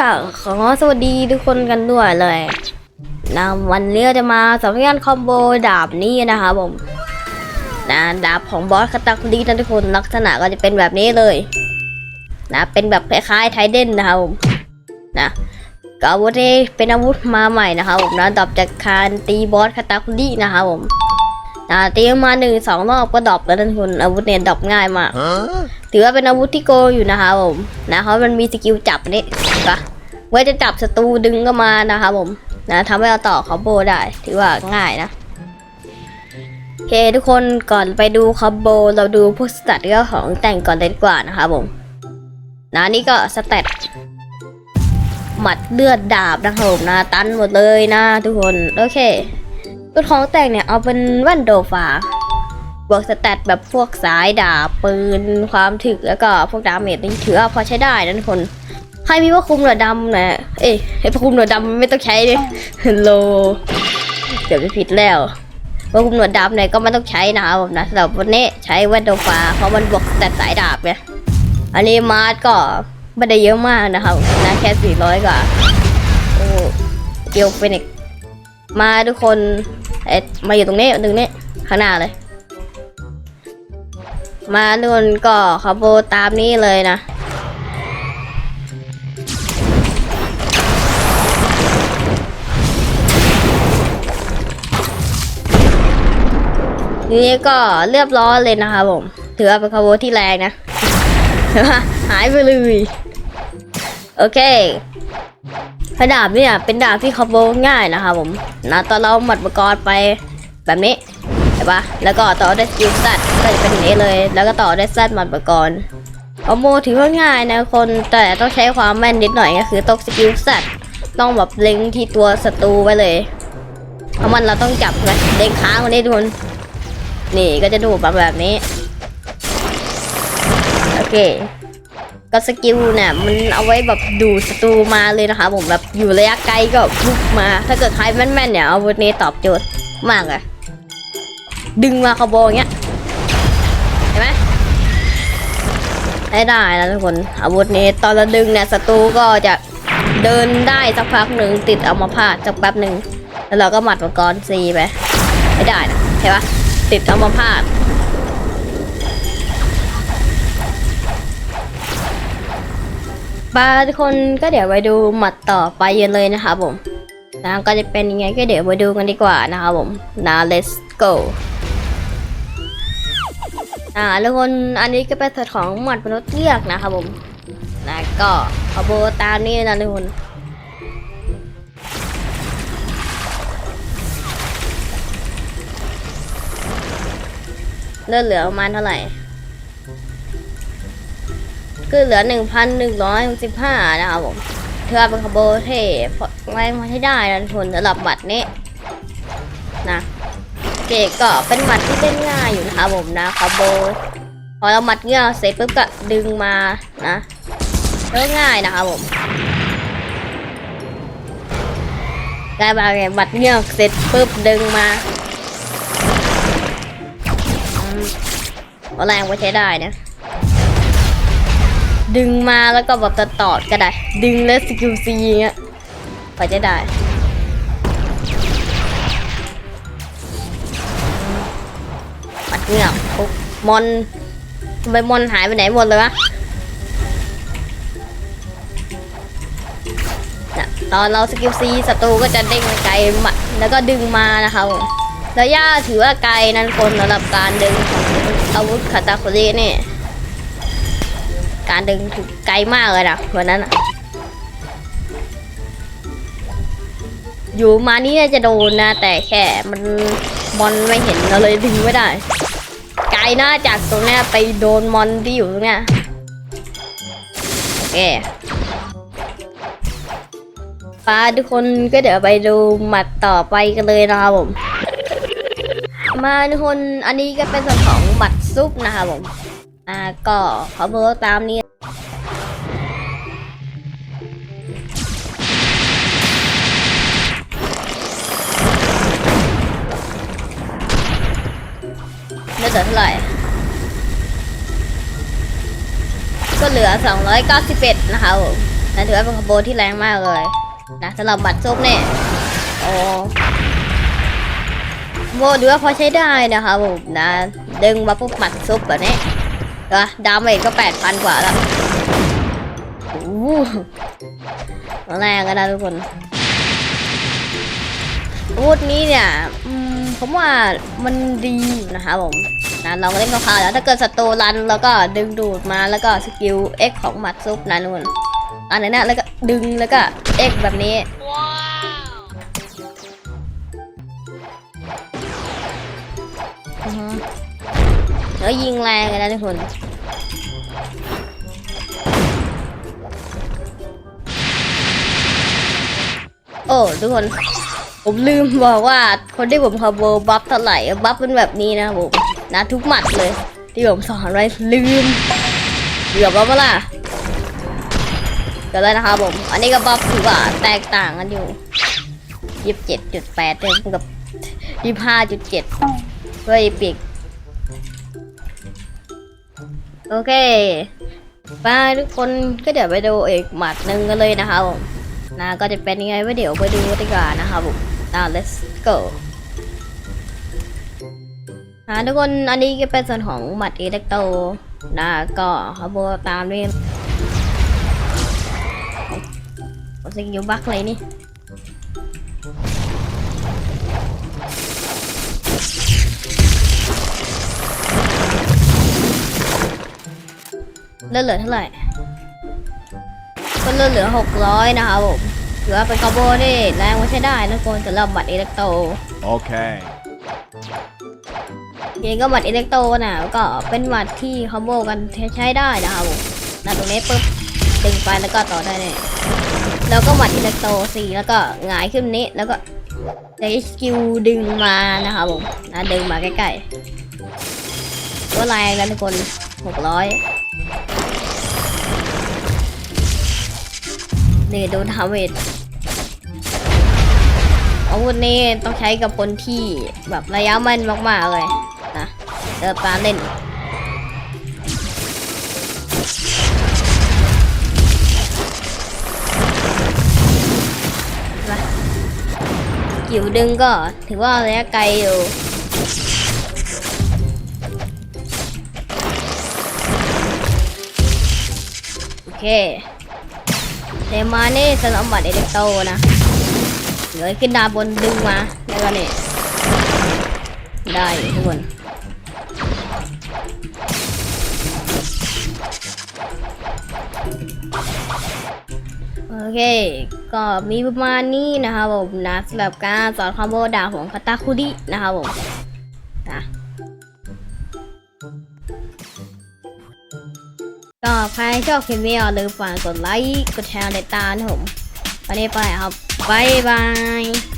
กะขอสวัสดีทุกคนกันด้วยเลยนะวันนี้จะมาสัมภาษณ์คอมโบดาบนี้นะครับผมนะดาบของบอสคาตาคุรินะทุกคนลักษณะก็จะเป็นแบบนี้เลยนะเป็นแบบคล้ายๆไทเดนนะครับผมนะก็อาวุธนี้เป็นอาวุธมาใหม่นะครับผมนะดรอปจากการตีบอสคาตาคุรินะครับผมนะตีมาหนึ่งสองรอบก็ดรอปแล้วนทุกคนอาวุธเนี่ยดรอปง่ายมาก ถือว่าเป็นอาวุธที่โกอยู่นะครับผมนะเพราะมันมีสกิลจับนี่ปะเมื่อจะจับศัตรูดึงก็มานะครับผมนะทำให้เราต่อคอมโบได้ ถือว่าง่ายนะโอเคทุกคนก่อนไปดูคอมโบเราดูพวกสเตตเรื่องของแต่งก่อนเลยดีกว่านะครับผมนะนี่ก็สเตตหมัดเลือดดาบนะครับผมนะตันหมดเลยนะทุกคนโอเคตัวของแต่งเนี่ยเอาเป็นแว่นโดฟ้า วกสแตทแบบพวกสายดาบปืนความถึกแล้วก็พวกดาเมจนี่ถือว่าพอใช้ได้นะทุกคน ใครมีว่าคุมหนวดดำนะเอ้ยไอ้พวกคุมหนวดดำไม่ต้องใช้เลยโลเดี๋ยวไปผิดแล้วว่าคุมหนวดดำเนี่ยก็ไม่ต้องใช้นะครับผมนะสำหรับวันนี้ใช้แว่นโดฟ้าเพราะมันบวกสแตทสายดาบไงอันนี้มาร์ก็ไม่ได้เยอะมากนะครับนะแค่400กว่าโอ้เกียวเฟนิกมาทุกคนเอ็ดมาอยู่ตรงนี้ตรงนี้ข้างหน้าเลย มานุ่นก็ขบโบตามนี้เลยนะ นี้ก็เรียบร้อยเลยนะครับผม ถือว่าเป็นขบโบที่แรงนะ หายไปเลย โอเคดาบเนี่ยเป็นดาบที่ขบโบง่ายนะครับผมนะตอนเราหมัดมังกรไปแบบนี้ ห็นปะแล้วก็ต่อด้วยสกิลซัดก็จะเป็นอย่างนี้เลย แล้วก็ต่อด้วยซัดมันประกรณ์คอมโบถือว่าง่ายนะคนแต่ต้องใช้ความแม่นนิดหน่อยก็คือตกสกิลซัดต้องแบบเล็งที่ตัวศัตรูไว้เลยเพราะมันเราต้องจับไงเล็งค้างไว้ได้ทุนนี่ก็จะดูมาแบบนี้โอเคก็สกิลเนี่ยมันเอาไว้แบบดูศัตรูมาเลยนะคะผมแบบอยู่ระยะไกลก็บุกมา ถ้าเกิดใครแม่นๆเนี่ยอาวุธนี้ตอบโจทย์มากเลย ดึงมาคาบอย่างเงี้ยเห็นไหมได้ได้แล้วทุกคนอาวุธนี้ตอนเราดึงเนี่ยศัตรูก็จะเดินได้สักพักหนึ่งติดเอามาพาดสักแป๊บหนึ่งแล้วเราก็หมัดมังกรซีไปไม่ได้นะเห็นปะติดเอามาพาดบาทุกคนก็เดี๋ยวไปดูหมัดต่อไปกันเลยนะครับผมนะก็จะเป็นยังไงก็เดี๋ยวไปดูกันดีกว่านะครับผมนะ let's go อ่าทุกคนอันนี้ก็เป็นส่วนของหมวดมนุษย์เลือกนะครับผมนะก็ขอโบตามนี้นะทุกคนเลือดเหลือประมาณเท่าไหร่ ก็เหลือหนึ่งพันหนึ่งร้อยสิบห้านะครับผมเธอเป็นขบโบเท่แรงมาให้ได้นะทุกคนสำหรับบัตรนี้ เกก็เป็นหมัดที่เล่นง่ายอยู่นะคะผมนะคอมโบพอเราหมัดเงี้ยเสร็จปุ๊บก็ดึงมานะแล้วง่ายนะคะผมได้มาไงหมัดเงี้ยเสร็จปุ๊บดึงมาแรงไว้ใช้ได้นะดึงมาแล้วก็แบบจะตอดก็ได้ ดึงแล้วสกิลซีเงี้ยพอใช้ได้ เงียบปุ๊บมอนทำไมมอนหายไปไหนหมดเลยวะน่ะตอนเราสกิลซีศัตรูก็จะเด้งไปไกลมาแล้วก็ดึงมานะคะผมระยะถือว่าไกลนั้นคนสำหรับการดึงของอาวุธคาตาคุรินี่การดึงถูกไกลมากเลยนะวันนั้นอะอยู่มานี่จะโดนนะ แต่แค่มันมอนไม่เห็นเราเลยดึงไม่ได้ ไกลหน้าจากตรงเนี้ยไปโดนมอนที่อยู่ตรงเนี้ยโอเคฟ้าทุกคนก็เดี๋ยวไปดูหมัดต่อไปกันเลยนะครับผม มาทุกคนอันนี้ก็เป็นส่วนของหมัดซุปนะครับผมอ่าก็ขอเบอร์ตามนี้ เลือดเหลือเท่าไหร่ ก็เหลือ 291 นะคะผมนั่นถือว่าเป็นคอมโบที่แรงมากเลยนะสำหรับบัตรซุปเนี่ยโอ้โมดูว่าพอใช้ได้นะคะผมนะดึงมาปุ๊บหมัดซุปแบบนี้ก็ดาเมจก็แปดพันกว่าแล้วโอ้โหแรงกันนะทุกคนอาวุธนี้เนี่ยอืม ผมว่ามันดีนะคะผมนะเราเล่นคร่าวๆแล้วถ้าเกิดศัตรูรันแล้วก็ดึงดูดมาแล้วก็สกิล X ของหมัดซุปนะทุกคนอันนั้นนะแล้วก็ดึงแล้วก็เอ็กแบบนี้แล้วยิงแรงเลยนะทุกคนโอ้ทุกคน ผมลืมบอกว่าคนที่ผมคอมโบบัฟเท่าไหร่บัฟเป็นแบบนี้นะผมนะทุกหมัดเลย ที่ผมสอนไว้ลืมเกือบแล้วเปะล่ะก็เลยนะครับผม อันนี้ก็บัฟถือว่าแตกต่างกันอยู่ยี่สิบเจ็ดจุดแปดเท่ากับยี่ห้าจุดเจ็ดเฮ้ยปีกโอเคไปทุกคนก็เดี๋ยวไปดูอีกหมัดหนึ่งกันเลยนะครับผมนะก็จะเป็นยังไงไว้เดี๋ยวไปดูดีกว่านะครับผม นะ let's go นะทุกคนอันนี้ก็เป็นส่วนของหมัดอิเล็กโตนะก็ขบวตามด้วยผมสกิลบักเลยนี่เลือดเหลือเท่าไหร่ก็เลือดเหลือหกร้อยนะครับผม ถือว่าเป็นคอมโบที่แรงไม่ใช่ได้นะคนสำหรับบัตรอิเล็กโต Okay. เองก็บัตรอิเล็กโตนะก็เป็นบัตรที่คอมโบกันใช้ได้นะครับผมนะตรงนี้ปุ๊บดึงไปแล้วก็ต่อได้เนี่ยแล้วก็บัตรอิเล็กโตสี่แล้วก็หงายขึ้นนี้แล้วก็ใช้สกิลดึงมานะครับผมนะดึงมาใกล้ๆก็แรงนะทุกคนหกร้อย นี่โดูทาเวทอาวุธนี้ต้องใช้กับคนที่แบบระยะแมันมากๆเลยนะเดินตาเล่นกิวดึงก็ถือว่าระยะไกลอยู่โอเค เทมานี่สำหรับบัตรอิเล็กโตนะเหลือขึ้นดาบนดึงมาแล้วก็นี่ได้ทุกคนโอเค ก็มีประมาณนี้นะครับผมนะสำหรับการสอนคอมโบดาบของคาตาคุดินะครับผม ก็ใครชอบคลิปนี้อย่าลืมฝากกดไลค์ กดแชร์ในตามนะครับผมวันนี้ไปครับบ๊ายบาย